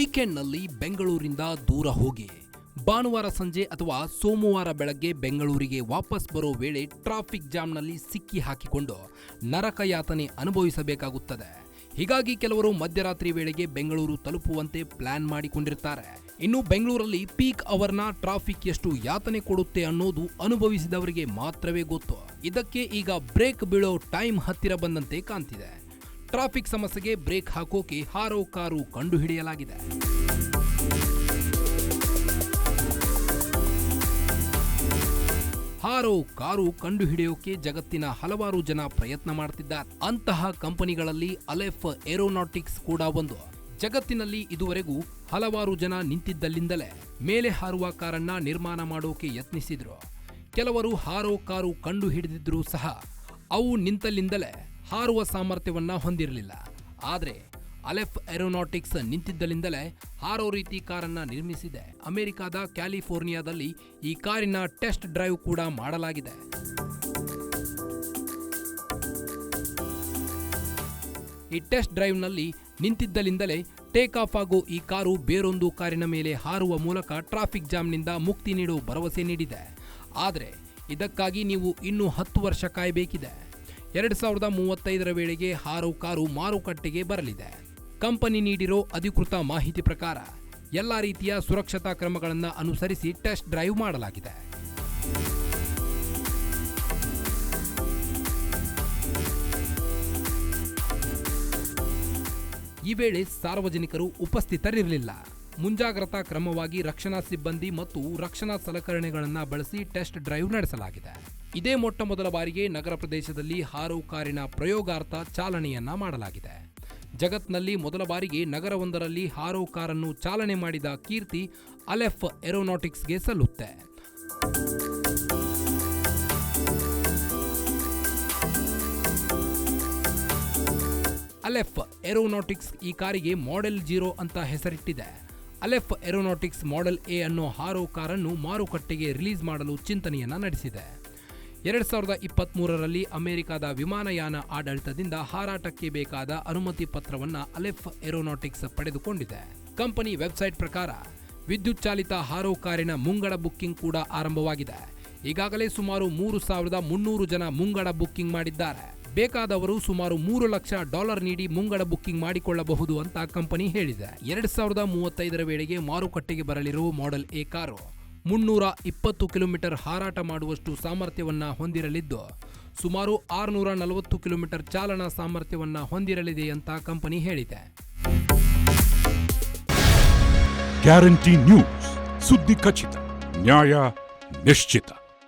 ವೀಕೆಂಡ್ನಲ್ಲಿ ಬೆಂಗಳೂರಿಂದ ದೂರ ಹೋಗಿ, ಭಾನುವಾರ ಸಂಜೆ ಅಥವಾ ಸೋಮವಾರ ಬೆಳಗ್ಗೆ ಬೆಂಗಳೂರಿಗೆ ವಾಪಸ್ ಬರೋ ವೇಳೆ ಟ್ರಾಫಿಕ್ ಜಾಮ್ನಲ್ಲಿ ಸಿಕ್ಕಿ ಹಾಕಿಕೊಂಡು ನರಕಯಾತನೆ ಅನುಭವಿಸಬೇಕಾಗುತ್ತದೆ. ಹೀಗಾಗಿ ಕೆಲವರು ಮಧ್ಯರಾತ್ರಿ ವೇಳೆಗೆ ಬೆಂಗಳೂರು ತಲುಪುವಂತೆ ಪ್ಲಾನ್ ಮಾಡಿಕೊಂಡಿರ್ತಾರೆ. ಇನ್ನು ಬೆಂಗಳೂರಲ್ಲಿ ಪೀಕ್ ಅವರ್ನ ಟ್ರಾಫಿಕ್ ಎಷ್ಟು ಯಾತನೆ ಕೊಡುತ್ತೆ ಅನ್ನೋದು ಅನುಭವಿಸಿದವರಿಗೆ ಮಾತ್ರವೇ ಗೊತ್ತು. ಇದಕ್ಕೆ ಈಗ ಬ್ರೇಕ್ ಬೀಳೋ ಟೈಮ್ ಹತ್ತಿರ ಬಂದಂತೆ ಕಾಣ್ತಿದೆ. ಟ್ರಾಫಿಕ್ ಸಮಸ್ಯೆಗೆ ಬ್ರೇಕ್ ಹಾಕೋಕೆ ಹಾರೋ ಕಾರು ಕಂಡುಹಿಡಿಯಲಾಗಿದೆ. ಹಾರೋ ಕಾರು ಕಂಡುಹಿಡಿಯೋಕೆ ಜಗತ್ತಿನ ಹಲವಾರು ಜನ ಪ್ರಯತ್ನ ಮಾಡ್ತಿದ್ದಾರೆ. ಅಂತಹ ಕಂಪನಿಗಳಲ್ಲಿ ಅಲೆಫ್ ಏರೋನಾಟಿಕ್ಸ್ ಕೂಡ ಒಂದು. ಜಗತ್ತಿನಲ್ಲಿ ಇದುವರೆಗೂ ಹಲವಾರು ಜನ ನಿಂತಿದ್ದಲ್ಲಿಂದಲೇ ಮೇಲೆ ಹಾರುವ ಕಾರನ್ನ ನಿರ್ಮಾಣ ಮಾಡೋಕೆ ಯತ್ನಿಸಿದ್ರು. ಕೆಲವರು ಹಾರೋ ಕಾರು ಕಂಡು ಹಿಡಿದಿದ್ರೂ ಸಹ ಅವು ನಿಂತಲ್ಲಿಂದಲೇ ಹಾರುವ ಸಾಮರ್ಥ್ಯವನ್ನು ಹೊಂದಿರಲಿಲ್ಲ. ಆದರೆ ಅಲೆಫ್ ಏರೋನಾಟಿಕ್ಸ್ ನಿಂತಿದ್ದಲಿಂದಲೇ ಹಾರೋ ರೀತಿ ಕಾರನ್ನ ನಿರ್ಮಿಸಿದೆ. ಅಮೆರಿಕಾದ ಕ್ಯಾಲಿಫೋರ್ನಿಯಾದಲ್ಲಿ ಈ ಕಾರಿನ ಟೆಸ್ಟ್ ಡ್ರೈವ್ ಕೂಡ ಮಾಡಲಾಗಿದೆ. ಈ ಟೆಸ್ಟ್ ಡ್ರೈವ್ನಲ್ಲಿ ನಿಂತಿದ್ದಲಿಂದಲೇ ಟೇಕ್ ಆಫ್ ಆಗೋ ಈ ಕಾರು ಬೇರೊಂದು ಕಾರಿನ ಮೇಲೆ ಹಾರುವ ಮೂಲಕ ಟ್ರಾಫಿಕ್ ಜಾಮ್ನಿಂದ ಮುಕ್ತಿ ನೀಡುವ ಭರವಸೆ ನೀಡಿದೆ. ಆದರೆ ಇದಕ್ಕಾಗಿ ನೀವು ಇನ್ನೂ ಹತ್ತು ವರ್ಷ ಕಾಯಬೇಕಿದೆ. ಎರಡು ಸಾವಿರದ ಮೂವತ್ತೈದರ ವೇಳೆಗೆ ಹಾರೋ ಕಾರು ಮಾರುಕಟ್ಟೆಗೆ ಬರಲಿದೆ. ಕಂಪನಿ ನೀಡಿರೋ ಅಧಿಕೃತ ಮಾಹಿತಿ ಪ್ರಕಾರ ಎಲ್ಲ ರೀತಿಯ ಸುರಕ್ಷತಾ ಕ್ರಮಗಳನ್ನು ಅನುಸರಿಸಿ ಟೆಸ್ಟ್ ಡ್ರೈವ್ ಮಾಡಲಾಗಿದೆ. ಈ ವೇಳೆ ಸಾರ್ವಜನಿಕರು ಉಪಸ್ಥಿತರಿರಲಿಲ್ಲ. ಮುಂಜಾಗ್ರತಾ ಕ್ರಮವಾಗಿ ರಕ್ಷಣಾ ಸಿಬ್ಬಂದಿ ಮತ್ತು ರಕ್ಷಣಾ ಸಲಕರಣೆಗಳನ್ನು ಬಳಸಿ ಟೆಸ್ಟ್ ಡ್ರೈವ್ ನಡೆಸಲಾಗಿದೆ. ಇದೇ ಮೊಟ್ಟ ಮೊದಲ ಬಾರಿಗೆ ನಗರ ಪ್ರದೇಶದಲ್ಲಿ ಹಾರೋ ಕಾರಿನ ಪ್ರಯೋಗಾರ್ಥ ಚಾಲನೆಯನ್ನ ಮಾಡಲಾಗಿದೆ. ಜಗತ್ನಲ್ಲಿ ಮೊದಲ ಬಾರಿಗೆ ನಗರವೊಂದರಲ್ಲಿ ಹಾರೋ ಕಾರನ್ನು ಚಾಲನೆ ಮಾಡಿದ ಕೀರ್ತಿ ಅಲೆಫ್ ಏರೋನಾಟಿಕ್ಸ್ಗೆ ಸಲ್ಲುತ್ತೆ. ಅಲೆಫ್ ಏರೋನಾಟಿಕ್ಸ್ ಈ ಕಾರಿಗೆ ಮಾಡೆಲ್ ಜೀರೋ ಅಂತ ಹೆಸರಿಟ್ಟಿದೆ. ಅಲೆಫ್ ಏರೋನಾಟಿಕ್ಸ್ ಮಾಡೆಲ್ ಎ ಅನ್ನೋ ಹಾರೋ ಕಾರನ್ನು ಮಾರುಕಟ್ಟೆಗೆ ರಿಲೀಸ್ ಮಾಡಲು ಚಿಂತನೆಯನ್ನ ನಡೆಸಿದೆ. ಎರಡು ಸಾವಿರದ ಇಪ್ಪತ್ಮೂರರಲ್ಲಿ ಅಮೆರಿಕದ ವಿಮಾನಯಾನ ಆಡಳಿತದಿಂದ ಹಾರಾಟಕ್ಕೆ ಬೇಕಾದ ಅನುಮತಿ ಪತ್ರವನ್ನು ಅಲೆಫ್ ಏರೋನಾಟಿಕ್ಸ್ ಪಡೆದುಕೊಂಡಿದೆ. ಕಂಪನಿ ವೆಬ್ಸೈಟ್ ಪ್ರಕಾರ, ವಿದ್ಯುತ್ ಚಾಲಿತ ಹಾರೋ ಕಾರಿನ ಮುಂಗಡ ಬುಕ್ಕಿಂಗ್ ಕೂಡ ಆರಂಭವಾಗಿದೆ. ಈಗಾಗಲೇ ಸುಮಾರು ಮೂರು ಸಾವಿರದ ಮುನ್ನೂರು ಜನ ಮುಂಗಡ ಬುಕ್ಕಿಂಗ್ ಮಾಡಿದ್ದಾರೆ. ಬೇಕಾದವರು ಸುಮಾರು ಮೂರು ಲಕ್ಷ ಡಾಲರ್ ನೀಡಿ ಮುಂಗಡ ಬುಕ್ಕಿಂಗ್ ಮಾಡಿಕೊಳ್ಳಬಹುದು ಅಂತ ಕಂಪನಿ ಹೇಳಿದೆ. ಎರಡ್ ಸಾವಿರದ ಮೂವತ್ತೈದರ ವೇಳೆಗೆ ಮಾರುಕಟ್ಟೆಗೆ ಬರಲಿರುವ ಮಾಡೆಲ್ ಎ ಕಾರು ಮುನ್ನೂರ ಇಪ್ಪತ್ತು ಕಿಲೋಮೀಟರ್ ಹಾರಾಟ ಮಾಡುವಷ್ಟು ಸಾಮರ್ಥ್ಯವನ್ನು ಹೊಂದಿರಲಿದ್ದು, ಸುಮಾರು ಆರುನೂರ ನಲವತ್ತು ಕಿಲೋಮೀಟರ್ ಚಾಲನಾ ಸಾಮರ್ಥ್ಯವನ್ನು ಹೊಂದಿರಲಿದೆ ಅಂತ ಕಂಪನಿ ಹೇಳಿದೆ. ಗ್ಯಾರಂಟಿ ನ್ಯೂಸ್, ಸುದ್ದಿ ಖಚಿತ, ನ್ಯಾಯ ನಿಶ್ಚಿತ.